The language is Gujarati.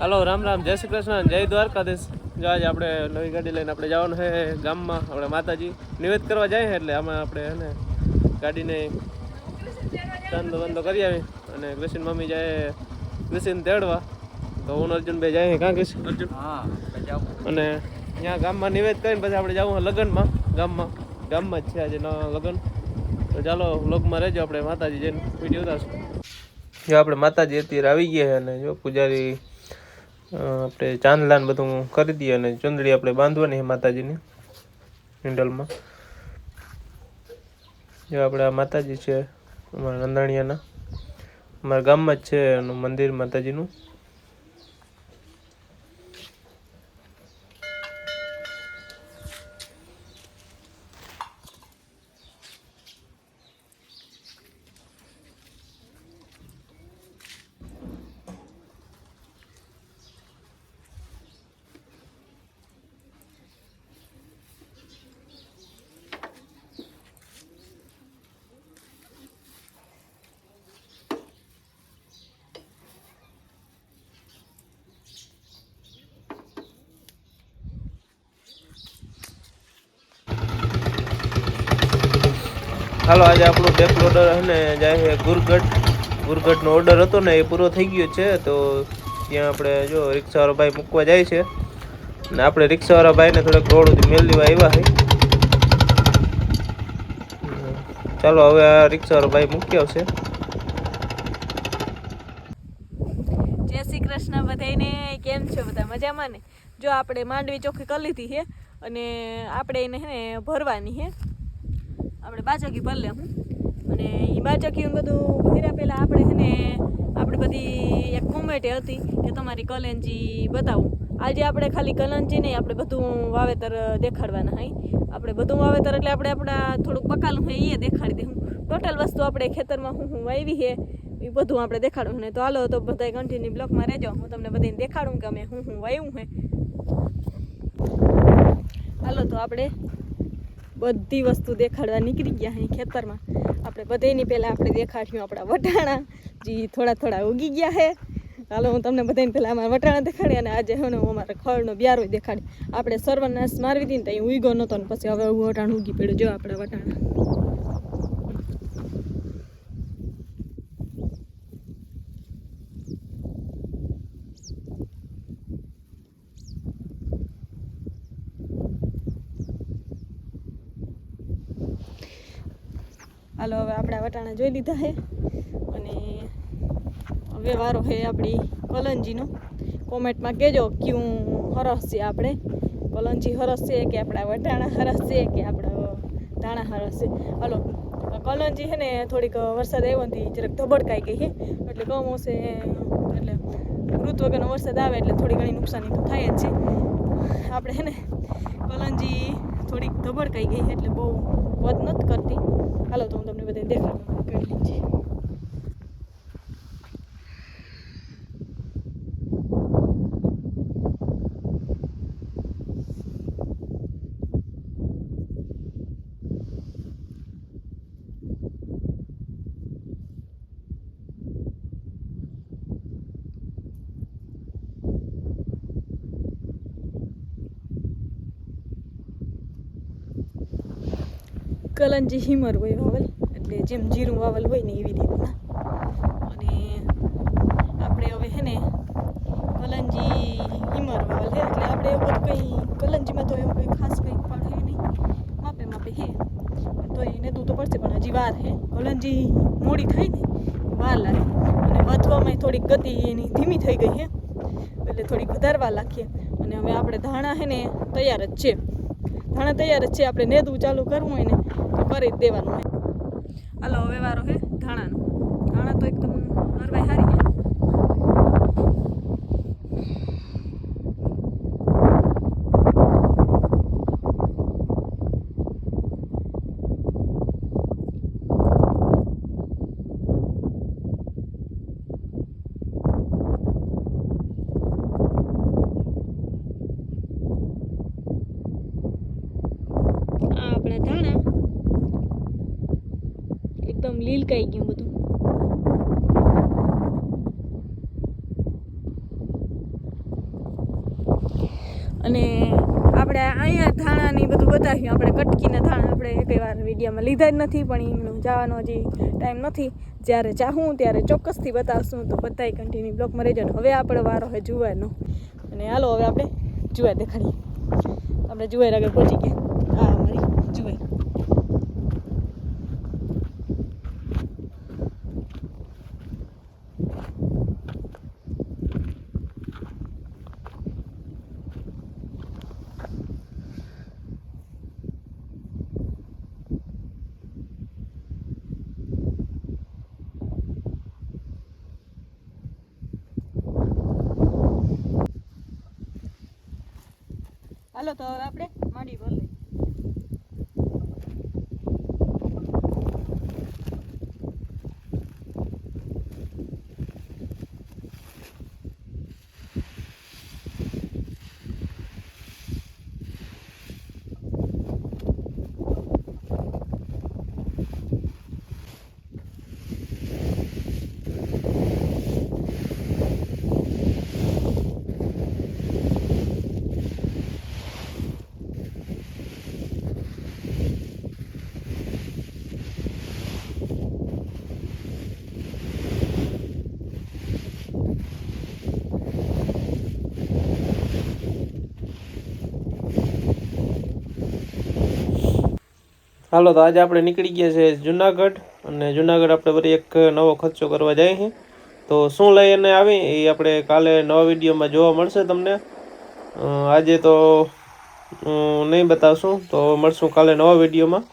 હાલો રામ રામ જય શ્રી કૃષ્ણ જય દ્વારકાધીશ. જો આજે આપણે નવી ગાડી લઈને આપણે જવાનું છે ગામમાં આપણે માતાજી નિવેદ કરવા જાય એટલે આમાં આપણે એને ને ગાડીને ચાંદો બંધો કરી આવી અને કૃષ્ણ મમ્મી જાય કૃષ્ણ તેડવા. તો હું અર્જુન ભાઈ જાય કાં કૃષ્ણ અર્જુન? અને ત્યાં ગામમાં નિવેદ કરીને પછી આપણે જવું લગ્નમાં. ગામમાં ગામમાં જ છે આજે નવા લગ્ન. તો ચાલો લોકમાં રહેજો આપણે માતાજી જઈને. વીડિયો ઉતારશું. જો આપણે માતાજી અત્યારે આવી ગયા અને જો પૂજારી આપણે ચાંદલાન બધું કરી દઈએ અને ચુંદડી આપણે બાંધવાની છે માતાજીની હેન્ડલમાં જે આપણે આ માતાજી છે અમારા નંદાણીયાના. અમારા ગામમાં જ છે એનું મંદિર માતાજીનું. હાલો, આજે આપણો બેક ઓર્ડર અને જાય ગુરગઢ. ગુરગઢનો ઓર્ડર હતો ને, એ પૂરો થઈ ગયો છે, તો ત્યાં આપણે જો રિક્ષાવાળો ભાઈ મૂકવા જાય છે. ને આપણે રિક્ષાવાળા ભાઈને થોડાક રોડ સુધી મેળ આવ્યા છે. ચાલો, હવે આ રિક્ષાવાળો ભાઈ મૂકી આવશે. જય શ્રી કૃષ્ણ બધાને કેમ છો બધા? મજામાં ને? જો આપણે માંડવી ચોખ્ખી કરી લીધી છે, અને આપણે એને ભરવાની છે. આપણે બાચકી ભર લે હું. અને એ બાચકી બધું ફેર્યા પહેલાં આપણે છે ને, આપણી બધી એક કોમેન્ટ હતી કે તમારી કલંજી બતાવો. આજે આપણે ખાલી કલંજી નહીં, આપણે બધું વાવેતર દેખાડવાના હોય આપણે બધું વાવેતર એટલે આપણે આપણા થોડુંક પકાલું હોય એ દેખાડી દઉં ટોટલ વસ્તુ આપણે ખેતરમાં હું હું વાવી છે એ બધું આપણે દેખાડવું ને તો હાલો, તો બધા કન્ટિન્યુ બ્લોકમાં રહેજો. હું તમને બધાને દેખાડું કે અમે હું હું વાવ્યું હે. હાલો, તો આપણે બધી વસ્તુ દેખાડવા નીકળી ગયા અહીં ખેતરમાં. આપણે બધાની પહેલાં આપણે દેખાડ્યું આપણા વટાણા. જે, થોડા થોડા ઉગી ગયા છે હાલો, હું તમને બધાને પહેલાં અમારા વટાણા દેખાડી અને આજે હું અમારા ખળનો બિયારો દેખાડી આપણે સર્વનાશ મારવી હતી ને ત્યાં ઉગ્યો નહોતો ને પછી હવે વટાણ ઉગી પડ્યું. જો આપણા વટાણા. હાલો, હવે આપણા વટાણા જોઈ લીધા છે. અને હવે વારો છે આપણી કલંજીનો. કોમેન્ટમાં કહેજો ક્યું હરસ છે આપણે. કલંજી હરસ છે કે આપણા વટાણા હરસ છે કે આપણા ધાણા હરસ છે? હલો, કલંજી છે ને થોડીક વરસાદ આવ્યો નથી જરાક ધબડકાઈ ગઈ છે. એટલે કમોસે એટલે ઋતુ વગરનો વરસાદ આવે એટલે થોડી ઘણી નુકસાની તો થાય જ છે. આપણે છે ને કલંજી થોડીક ધબડકાઈ ગઈ એટલે બહુ વધ નથી કરતી. હાલો તો હું તમને બધા દેખાડું. કરી છે કલંજી હિમર હોય વાવલ, એટલે જેમ જીરું વાવલ હોય ને એવી રીતના. અને આપણે હવે હે ને કલંજી હિમર વાવલ હે, એટલે આપણે એવું કંઈ કલંજીમાં તો એવું કંઈ ખાસ કંઈ પણ હે નહીં. માપે માપે હે. તો એને દૂધ તો પડશે, પણ હજી વાર હે. કલંજી મોડી થાય ને, વાર લાગે. અને વધવામાં થોડીક ગતિ એની ધીમી થઈ ગઈ હે, એટલે થોડીક વધારવા લાગીએ. અને હવે આપણે ધાણા હે ને તૈયાર જ છે. ધાણા તૈયાર જ છે, આપણે નેદવું ચાલુ કરવું હોય ને કરી જ દેવાનું હલો હવે વારો હે ધાણાનો. ધાણા તો એકદમ નરવાઈ હારી છે આ આપણા ધાણા એકદમ લીલકાઈ ગયું બધું? અને આપણે અહીંયા ધાણાની બધું બતાવ્યું. આપણે કટકીના ધાણા આપણે એકેય વાર વિડીયોમાં લીધા જ નથી, પણ એમનું જવાનો હજી ટાઈમ નથી. જ્યારે ચાહું ત્યારે ચોક્કસથી બતાવશું. તો બધાય કન્ટિન્યુ બ્લોકમાં રહેજો. હવે આપણે વારો હોય જુવાનો અને હાલો, હવે આપણે જુવાર દેખાડીએ. આપણે જુવાર આગળ પહોંચી ગયા આ અમારી જુવાર હાલો તો હવે આપણે માંડી ભર હાલો, તો આજે આપણે નીકળી ગયા છે જુનાગઢ અને જુનાગઢ આપણે ફરી એક નવો ખર્ચો કરવા જાય તો શું લઈને આવી? એ આપણે કાલે નવા વિડીયોમાં જોવા મળશે તમને. આજે તો નહીં બતાવશું. તો મળશું કાલે નવા વિડીયોમાં.